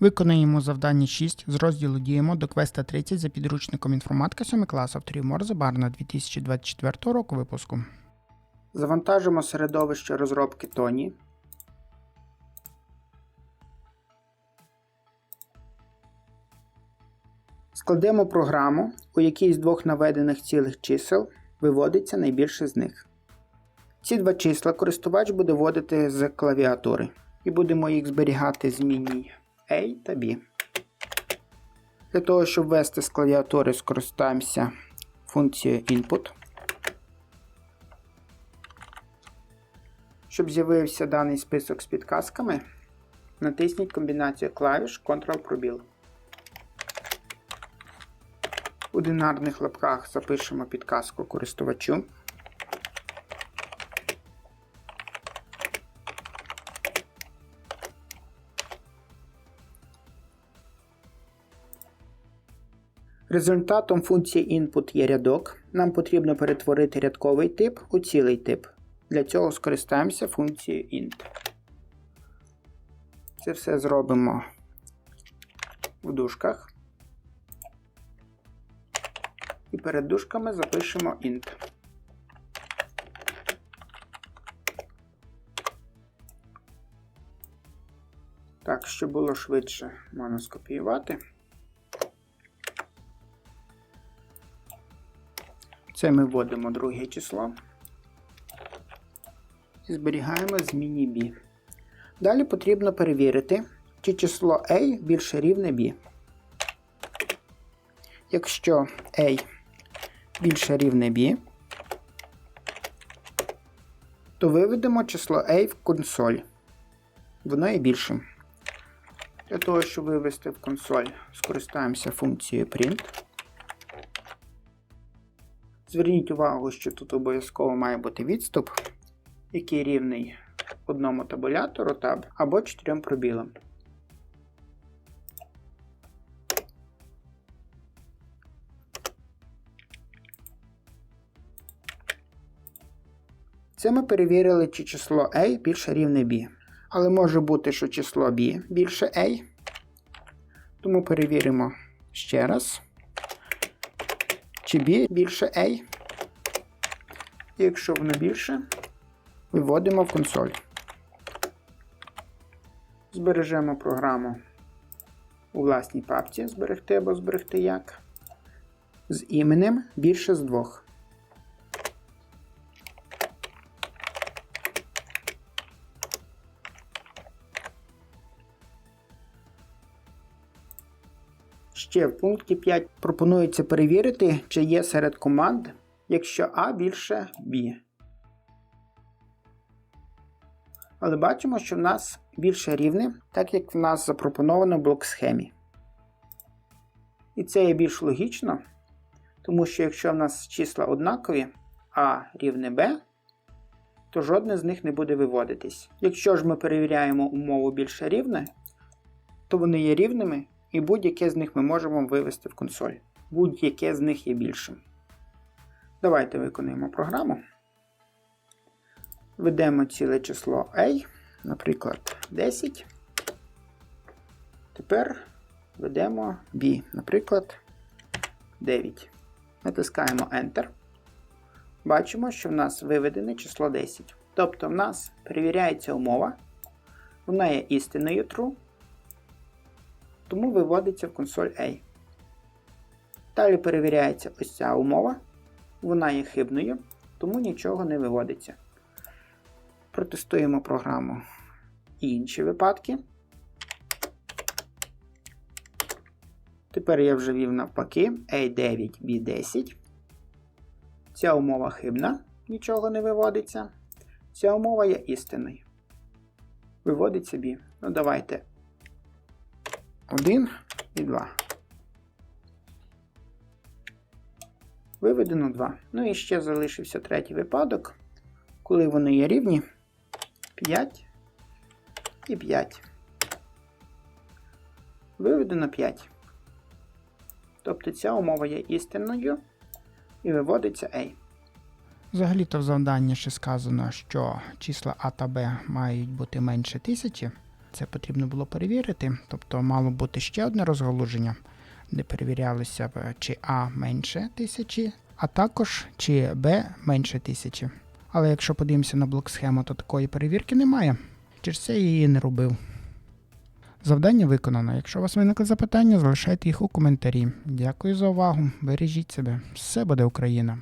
Виконуємо завдання 6 з розділу Діємо до квеста 30 за підручником інформатика 7 клас авторів Морзе Барна 2024 року випуску. Завантажимо середовище розробки Тоні. Складемо програму, у якій з двох наведених цілих чисел виводиться найбільше з них. Ці два числа користувач буде вводити з клавіатури, і будемо їх зберігати з міній A та B. Для того, щоб ввести з клавіатури, скористаємося функцією input. Щоб з'явився даний список з підказками, натисніть комбінацію клавіш Ctrl-пробіл. У динарних лапках запишемо підказку користувачу. Результатом функції input є рядок. Нам потрібно перетворити рядковий тип у цілий тип. Для цього скористаємося функцією int. Це все зробимо в дужках. І перед дужками запишемо int. Так, щоб було швидше, можна скопіювати. Це ми вводимо друге число. І зберігаємо зміні b. Далі потрібно перевірити, чи число a більше рівне b. Якщо a більше рівне b, то виведемо число a в консоль. Воно є більшим. Для того, щоб вивести в консоль, скористаємося функцією print. Зверніть увагу, що тут обов'язково має бути відступ, який рівний одному табулятору таб або чотирьом пробілам. Це ми перевірили, чи число A більше рівне B. Але може бути, що число B більше A. Тому перевіримо ще раз чи більше A. І якщо воно більше, виводимо в консоль. Збережемо програму у власній папці зберегти або зберегти як. З іменем більше з двох. Ще в пункті 5 пропонується перевірити, чи є серед команд, якщо А більше Б. Але бачимо, що в нас більше рівне, так як в нас запропоновано блок схемі. І це є більш логічно, тому що якщо в нас числа однакові А рівне Б, то жодне з них не буде виводитись. Якщо ж ми перевіряємо умову більше рівне, то вони є рівними. І будь-яке з них ми можемо вивести в консоль. Будь-яке з них є більшим. Давайте виконуємо програму. Введемо ціле число A, наприклад, 10. Тепер введемо B, наприклад, 9. Натискаємо Enter. Бачимо, що в нас виведене число 10. Тобто в нас перевіряється умова. Вона є істинною true тому виводиться в консоль A. Далі перевіряється ось ця умова. Вона є хибною, тому нічого не виводиться. Протестуємо програму і інші випадки. Тепер я вже вів навпаки A9, B10. Ця умова хибна, нічого не виводиться. Ця умова є істинною. Виводиться B. Ну, давайте 1 і 2. Виведено 2. Ну і ще залишився третій випадок, коли вони є рівні 5 і 5. Виведено 5. Тобто ця умова є істинною і виводиться A. Взагалі-то в завданні ще сказано, що числа А та Б мають бути менше тисячі. Це потрібно було перевірити. Тобто мало бути ще одне розгалуження, де перевірялося б, чи А менше тисячі, а також чи Б менше тисячі. Але якщо подивимося на блок схему, то такої перевірки немає. Через це я її не робив. Завдання виконано. Якщо у вас виникли запитання, залишайте їх у коментарі. Дякую за увагу. Бережіть себе. Все буде Україна!